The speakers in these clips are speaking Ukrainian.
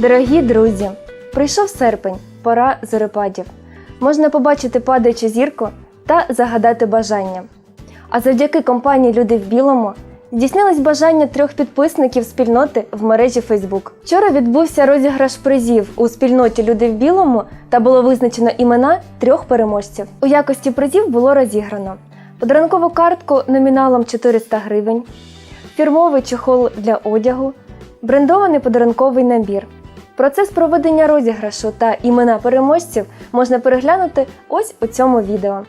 Дорогі друзі, прийшов серпень, пора зорепадів. Можна побачити падаючу зірку та загадати бажання. А завдяки компанії Люди в білому здійснилось бажання трьох підписників спільноти в мережі Facebook. Вчора відбувся розіграш призів у спільноті Люди в білому та було визначено імена трьох переможців. У якості призів було розіграно подарункову картку номіналом 400 гривень, фірмовий чехол для одягу, брендований подарунковий набір. Процес проведення розіграшу та імена переможців можна переглянути ось у цьому відео.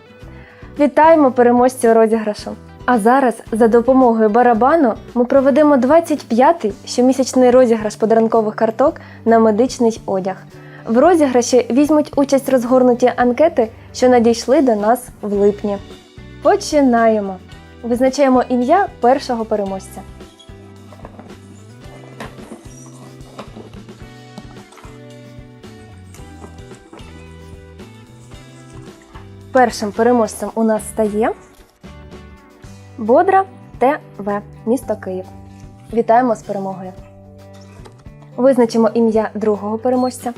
Вітаємо переможців розіграшу! А зараз за допомогою барабану ми проведемо 25-й щомісячний розіграш подарункових карток на медичний одяг. В розіграші візьмуть участь розгорнуті анкети, що надійшли до нас в липні. Починаємо! Визначаємо ім'я першого переможця. Першим переможцем у нас стає Бодра ТВ, місто Київ. Вітаємо з перемогою. Визначимо ім'я другого переможця.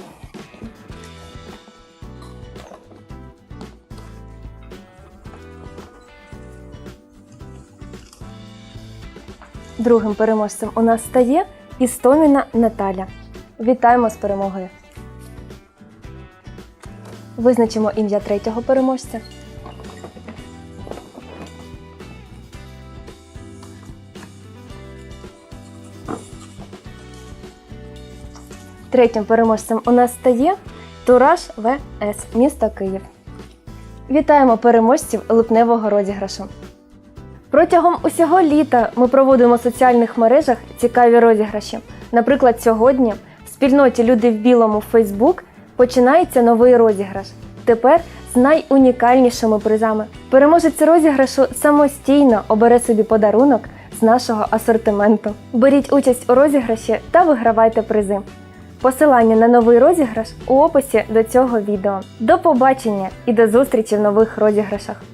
Другим переможцем у нас стає Істоміна Наталя. Вітаємо з перемогою. Визначимо ім'я третього переможця. Третім переможцем у нас стає Тураж ВС, місто Київ. Вітаємо переможців липневого розіграшу. Протягом усього літа ми проводимо в соціальних мережах цікаві розіграші. Наприклад, сьогодні в спільноті Люди в білому в Facebook починається новий розіграш. Тепер з найунікальнішими призами. Переможець розіграшу самостійно обере собі подарунок з нашого асортименту. Беріть участь у розіграші та вигравайте призи. Посилання на новий розіграш у описі до цього відео. До побачення і до зустрічі в нових розіграшах!